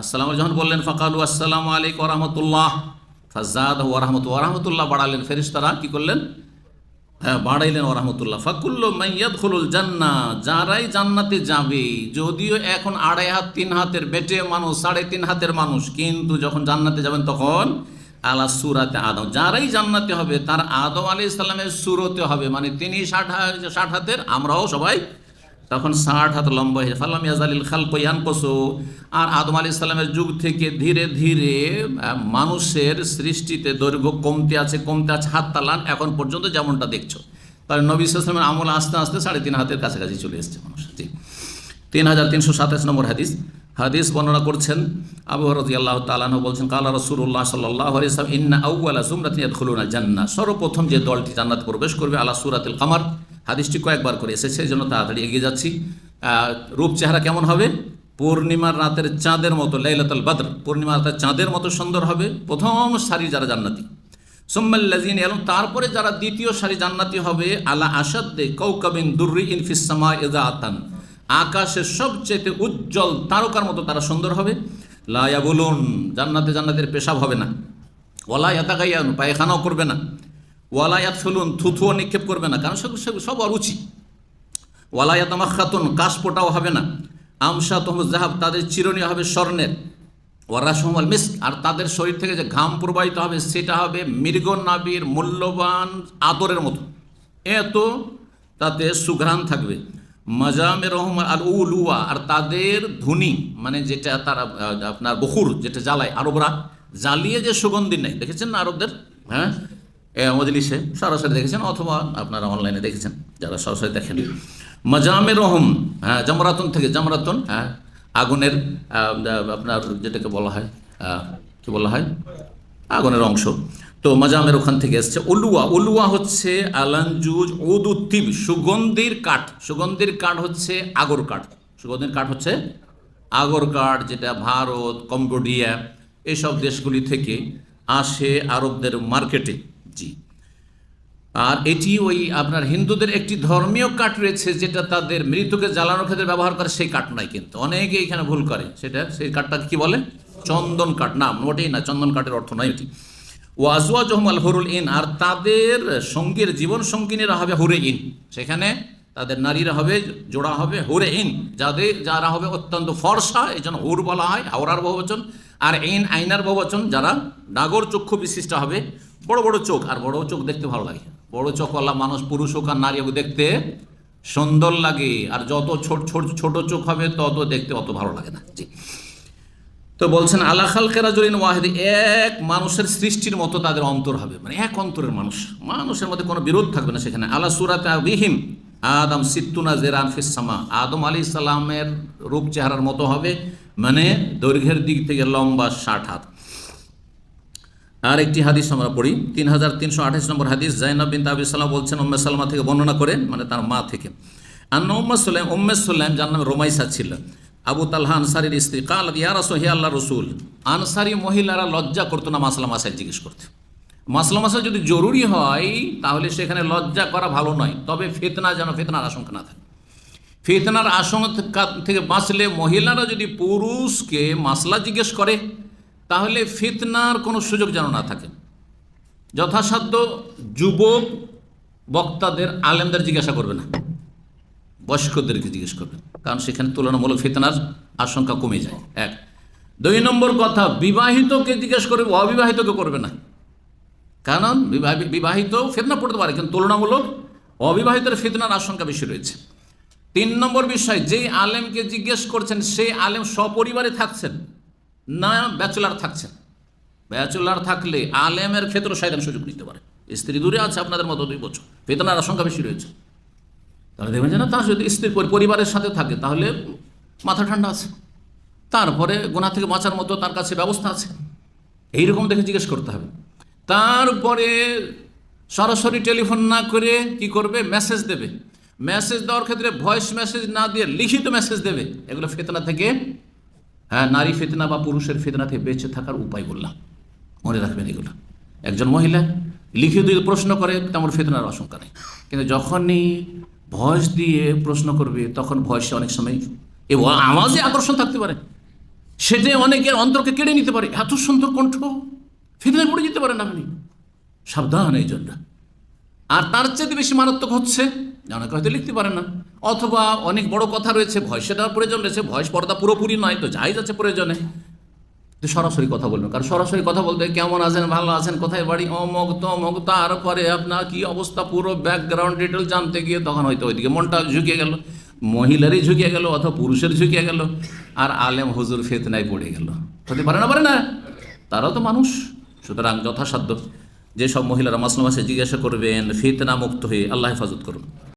আসসালাম যখন বললেন, ফকালু আসসালামু আলিক রহমতুল্লাহ ফাজাদ ও রহমত রহমতুল্লাহ বাড়ালেন। ফেরিস্তারা কি করলেন? হ্যাঁ বাড়াইলেন ও রহমতুল্লাহ। ফাকুল্ল মাইয়াদ খুলুল জান্না যারাই জান্নাতে যাবে, যদিও এখন আড়াই হাত, তিন হাতের বেটে মানুষ, সাড়ে তিন হাতের মানুষ, কিন্তু যখন জান্নাতে যাবেন তখন আলা সুরাতে আদম। যারাই জান্নাতে হবে, তার আদম আলী ইসলামের সুরতে হবে। মানে তিনি ষাট ষাট হাতের, আমরাও সবাই তখন ষাট হাত লম্বা হয়ে ফালাম ইয়াজালিল খাল কয়ান আর আদম আলী ইসলামের যুগ থেকে ধীরে ধীরে মানুষের সৃষ্টিতে দৈর্ঘ্য কমতে আছে কমতে আছে, হাত তালান এখন পর্যন্ত যেমনটা দেখছ। তাহলে নবী ইসলামের আমল আস্তে আস্তে সাড়ে তিন হাতের কাছাকাছি চলে এসছে মানুষ। জি। তিন হাজার তিনশো সাতাশ নম্বর হাদিস। হাদিস বর্ণনা করছেন আবু হরজি আল্লাহ তালাহ বলছেন, কালা রসুল্লাহ সাল্লাহ ইন্না আউ্লা সুমরাত খুলুনা জান্না সর্বপ্রথম যে দলটি জান্নাত প্রবেশ করবে আল্লাহ সুরাতুল কামার। হাদিসটি কয়েকবার করে এসেছে, এই জন্য তাড়াতাড়ি এগিয়ে যাচ্ছি। রূপ চেহারা কেমন হবে? পূর্ণিমার রাতের চাঁদের মতো, লাইলাতুল বদর। পূর্ণিমার রাতের চাঁদের মতো সুন্দর হবে। প্রথম সারি যারা জান্নাতি। সোম্মাল্লাজিন এবং তারপরে যারা দ্বিতীয় সারি জান্নাতি হবে, আলা আসাদ্দে কৌকাবিন দুর্রি ইনফিসামা এজা আতান আকাশের সবচেয়ে উজ্জ্বল তারকার মতো তারা সুন্দর হবে। লায়া বলুন জান্নাতে জান্নাতের পেশাব হবে না। ওলা ইয়াতাকাইয়ান পায়খানাও করবে না। ওয়ালা ইয়াত ফেলুন থুথুও নিক্ষেপ করবে না, কারণ সব অরুচি। ওয়ালা ইয়াতামাখাতুন কাশপোটাও হবে না। আমসা তহম জাহাব, তাদের চিরণী হবে স্বর্ণের। ওয়ারাসমল মিস আর তাদের শরীর থেকে যে ঘাম প্রবাহিত হবে, সেটা হবে মৃগ নাবির মূল্যবান আদরের মতো। এত তাতে সুঘ্রাণ থাকবে। মাজামে রহমান আল উলুয়া, আর তাদের ধুনি মানে যেটা তারা আপনার বকুর যেটা জ্বালায় আরবরা, জ্বালিয়ে যে সুগন্ধি নেয়। দেখেছেন না আরবদের? হ্যাঁ? মজলিসে সরাসরি দেখেছেন অথবা আপনারা অনলাইনে দেখেছেন, যারা সরাসরি দেখেন। মাজামে রহম হ্যাঁ জামরাতন থেকে, জামরাতন হ্যাঁ আগুনের আপনার যেটাকে বলা হয় কি বলা হয়? আগুনের অংশ। তো মজামের ওখান থেকে এসছে উলুয়া। উলুয়া হচ্ছে আলানজুজ উদুত্তিব সুগন্ধির কাঠ। সুগন্ধির কাঠ হচ্ছে আগর কাঠ। সুগন্ধির কাঠ হচ্ছে আগর কাঠ, যেটা ভারত, কম্বোডিয়া এইসব দেশগুলি থেকে আসে আরবদের মার্কেটে। জি। আর এটি ওই আপনার হিন্দুদের একটি ধর্মীয় কাঠ রয়েছে যেটা তাদের মৃতকে জ্বালানোর ক্ষেত্রে ব্যবহার করে, সেই কাঠ নাই কিন্তু। অনেকে এখানে ভুল করে, সেটা সেই কাঠটা কি বলে? চন্দন কাঠ। না, মোটেই না, চন্দন কাঠের অর্থ নয় এটি। ওয়াজুয়া জহমাল হরুল ইন, আর তাদের সঙ্গীর জীবন সঙ্গিনীরা হবে হুরে ইন। সেখানে তাদের নারীরা হবে, জোড়া হবে হুরে ইন। যাদের, যারা হবে অত্যন্ত ফর্সা এই জন্য হুর বলা হয় হাওড়ার বহুবচন। আর ইন, আইনার বহুবচন, যারা ডাগর চক্ষু বিশিষ্ট হবে বড় বড় চোখ, আর বড় চোখ দেখতে ভালো লাগে। বড় চোখওয়ালা মানুষ, পুরুষ হোক আর নারী হোক, দেখতে সুন্দর লাগে। আর যত ছোট ছোট ছোট চোখ হবে, তত দেখতে অত ভালো লাগে না। জি। তো বলছেন আল্লাহ খালকেরা জলিন ওয়াহিদ, এক মানুষের সৃষ্টির মতো তাদের অন্তর হবে। মানে এক অন্তরের মানুষ। মানুষের মধ্যে কোনো বিরোধ থাকবে না সেখানে। আল্লাহ সুরাতে বিহিম আদম সিত্তুনা জেরান ফিসামা আদম আলী ইসলামের রূপ চেহারার মতো হবে মানে দৈর্ঘ্যের দিক থেকে লম্বা ষাট হাত। আর একটি হাদিস আমরা পড়ি তিন হাজার তিনশো আঠাশ নম্বর হাদিস। জাইনাব বিন তাবি সাল্লাম বলছেন, উম্মে সালমা থেকে বর্ণনা করে মানে তার মা থেকে। আন্ন উম্মে সুলাইম উম্মে সুলাইম যার নাম রোমাইসা ছিল। আবু তালহা আনসারির স্ত্রী কাল ইয়া রসো হে আল্লাহ রসুল। আনসারি মহিলারা লজ্জা করতো না মাসলা মাসাইল জিজ্ঞেস করতে। মাসলা মাসাইল যদি জরুরি হয়, তাহলে সেখানে লজ্জা করা ভালো নয়। তবে ফেতনা যেন ফেতনার আশঙ্কা না থাকে। ফিতনার আশঙ্কা থেকে বাঁচলে মহিলারা যদি পুরুষকে মাসলা জিজ্ঞেস করে তাহলে ফিতনার কোনো সুযোগ যেন না থাকে। যথাসাধ্য যুবক বক্তাদের আলেমদের জিজ্ঞাসা করবে না। বয়স্কদেরকে জিজ্ঞেস করবে। কারণ সেখানে তুলনামূলক ফিতনার আশঙ্কা কমে যায়। এক। দুই নম্বর কথা, বিবাহিতকে জিজ্ঞেস করবে, অবিবাহিতকে করবে না। কারণ বিবাহিত ফিতনা পড়তে পারে, কিন্তু তুলনামূলক অবিবাহিতের ফিতনার আশঙ্কা বেশি রয়েছে। তিন নম্বর বিষয়, যেই আলেমকে জিজ্ঞেস করছেন, সেই আলেম সপরিবারে থাকছেন। না, ব্যাচেলার থাকছেন ব্যাচেলার থাকলে আলেমের ক্ষেত্রে শয়তান সুযোগ নিতে পারে। স্ত্রী দূরে আছে, আপনাদের মতো দুই বছর। বেতনার আশঙ্কা বেশি রয়েছে। তাহলে দেখবেন যে না, তার যদি স্ত্রী পরি- পরিবারের সাথে থাকে, তাহলে মাথা ঠান্ডা আছে। তারপরে গোনা থেকে বাঁচার মতো তার কাছে ব্যবস্থা আছে। এইরকম দেখে জিজ্ঞেস করতে হবে। তারপরে সরাসরি টেলিফোন না করে কি করবে? মেসেজ দেবে। মেসেজ দেওয়ার ক্ষেত্রে ভয়েস মেসেজ না দিয়ে লিখিত মেসেজ দেবে। এগুলো ফেতনা থেকে হ্যাঁ নারী ফেতনা বা পুরুষের ফেতনা থেকে বেঁচে থাকার উপায় বললাম মনে রাখবেন এগুলো। একজন মহিলা লিখিত যদি প্রশ্ন করে, তেমন ফেতনার আশঙ্কা নেই। কিন্তু যখনই ভয়েস দিয়ে প্রশ্ন করবে, তখন ভয়েসে অনেক সময় এবং আওয়াজে আকর্ষণ থাকতে পারে। সেটা অনেকের অন্তরকে কেড়ে নিতে পারে, এত সুন্দর কণ্ঠ। ফিতনায় পড়ে যেতে পারেন আপনি। সাবধান এই জন্য আর তার চেয়ে বেশি মারাত্মক হচ্ছে, অনেকে হয়তো লিখতে পারে না। অথবা অনেক বড় কথা রয়েছে ভয়েসেটার প্রয়োজন রয়েছে, ভয়েস পর্দা পুরোপুরি নয় তো যাই যাচ্ছে প্রয়োজনে। তো সরাসরি কথা বলবেন, কারণ সরাসরি কথা বলতে কেমন আছেন, ভালো আছেন, কোথায় বাড়ি, অমক তমক, তারপরে আপনার কি অবস্থা, পুরো ব্যাকগ্রাউন্ড ডিটেল জানতে গিয়ে তখন হয়তো ওইদিকে মনটা ঝুঁকে গেল, মহিলারই ঝুঁকে গেল অথবা পুরুষের ঝুঁকে গেল, আর আলেম হুজুর ফেতনায় পড়ে গেল। হতে পারে না পারে না? তারাও তো মানুষ, সুতরাং যথাসাধ্য। যেসব মহিলারা মাসলাম আছে জিজ্ঞাসা করবেন, ফিতনা মুক্ত হয়ে আল্লাহ হেফাজত করুন।